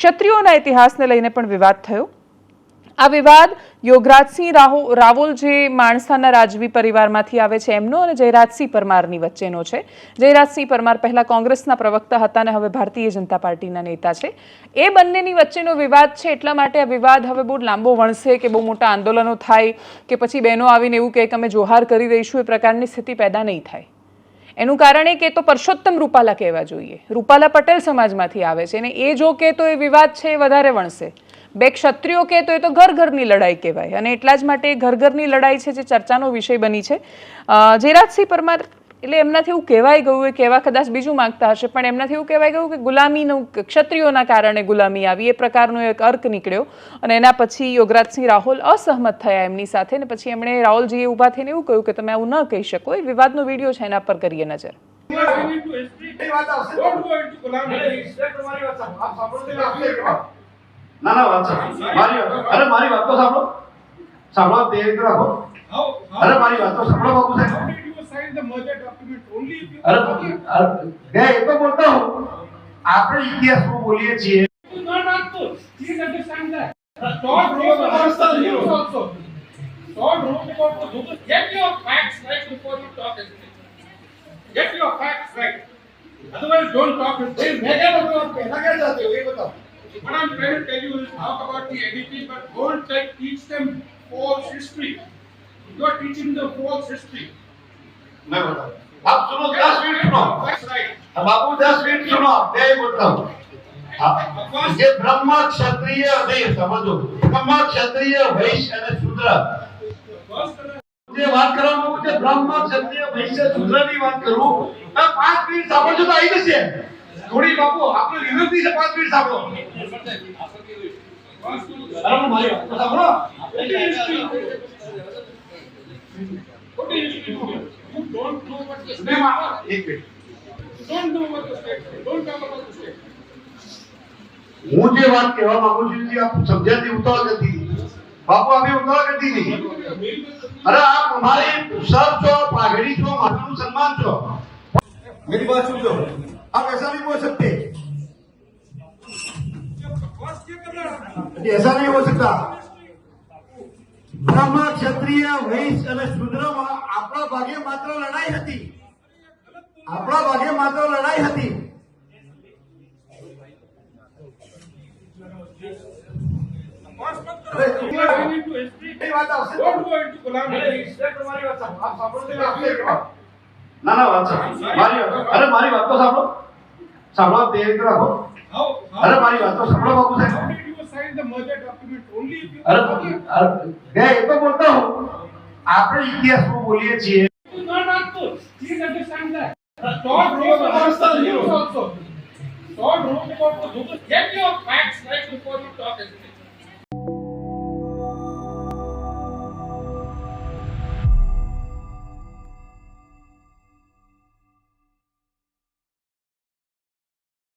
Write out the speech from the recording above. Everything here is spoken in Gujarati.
ક્ષત્રિયોના ઇતિહાસને લઈને પણ વિવાદ થયો. આ વિવાદ યોગરાજસિંહ રાહુ રાવોલ જે માણસાના રાજવી પરિવારમાંથી આવે છે. એમનો અને જયરાજસિંહ પરમારની વચ્ચેનો છે. જયરાજસિંહ પરમાર પહેલા કોંગ્રેસના પ્રવક્તા હતા અને હવે ભારતીય જનતા પાર્ટીના નેતા છે. એ બંનેની વચ્ચેનો વિવાદ છે એટલા માટે આ વિવાદ હવે બહુ લાંબો વણશે કે બહુ મોટા આંદોલનો થાય કે પછી બહેનો આવીને એવું કહે કે અમે જોહાર કરી દઈશું, એ પ્રકારની સ્થિતિ પેદા નહીં થાય. એનું કારણ એ કે તો પરસોત્તમ રૂપાલા કહેવા જોઈએ. રૂપાલા પટેલ સમાજમાંથી આવે છે અને એ જો કે તો એ વિવાદ છે એ વધારે વણશે. બે ક્ષત્રિયો કે તો એ તો ઘર ઘરની લડાઈ કહેવાય અને એટલા જ માટે ઘર ઘરની લડાઈ છે જે ચર્ચાનો વિષય બની છે. જયરાજસિંહ પરમાર એટલે એમનાથી એવું કહેવાય ગયું એ કહેવા કદાચ બીજું માંગતા હશે પણ એમનાથી એવું કહેવાય ગયું કે ગુલામીનું ક્ષત્રિયોના કારણે ગુલામી આવી. એ પ્રકારનો એક અર્ક નીકળ્યો અને એના પછી યોગરાજસિંહ રાહુલ અસહમત થયા એમની સાથે ને પછી એમણે રાહુલજીએ ઊભા થઈને એવું કહ્યું કે તમે આવું ન કહી શકો. એ વિવાદનો વીડિયો છે એના પર કરીએ નજર. ના ના વાત સાંભળો. મારી અરે મારી વાત તો સાંભળો. સાંભળો તે રાખો. અરે મારી વાત તો સાંભળો બાપુ સાહેબ. અરે અરે, મેં એ તો બોલતા હું આપણે ઇતિહાસમાં બોલીએ છીએ Get your facts right before you talk anything. Get your facts right. Otherwise, don't talk. anything. પહેલા ક્યાં જાતે હો એ બતાવો What I'm trying to tell you is talk about the ADP, but don't take, teach them false history. You are teaching them false history. मैं बताऊं आप सुनो दस मिनट सुनो That's right. अब बाबू दस मिनट सुनो मैं ही बोलता हूँ आप- ये ब्रह्म क्षत्रिय नहीं समझो ब्रह्म क्षत्रिय वैश्य અને શૂદ્ર First, uh, જે વાત કરવામાં આવું છે બ્રહ્મ ક્ષત્રિય વૈશ્ય શૂદ્રની વાત કરું આ પાંચ મિનિટ સાંભળજો તો આવી જશે થોડી બાપુ આપણે વિનંતી છે પાંચ મિનિટ સાંભળો અરે હું મારી વાત તો સાંભળો Don't do what you state for. एक minute. Don't do what you state for. Don't do what you state for. હું જે વાત કહેવા માંગુ છું જે આપ સમજ્યાથી ઉતાવળ નથી બાપુ આપે ઉતાવળ નથી નહીં અરે આપ અમારી સબ છો પાઘડી છો મારું સન્માન છો मेरी बात सुन लो आप ऐसा नहीं बोल सकते ऐसा नहीं हो सकता બ્રહ્મા ક્ષત્રિય વૈશ્ય અને શુદ્રમાં ભાગે માત્ર લડાઈ હતી. આપણા ભાગે માત્ર લડાઈ હતી. ના ના વાત સાંભળો. મારી વાત અરે મારી વાત તો સાંભળો. સાંભળો તે રીતે રાખો. અરે મારી વાત તો સાંભળો બાપુ સાહેબ. અરે, એ તો બોલતા હું આપણે ઇતિહાસમાં બોલીએ છીએ You not answer. Please understand that. Todd wrote about the news also. Todd wrote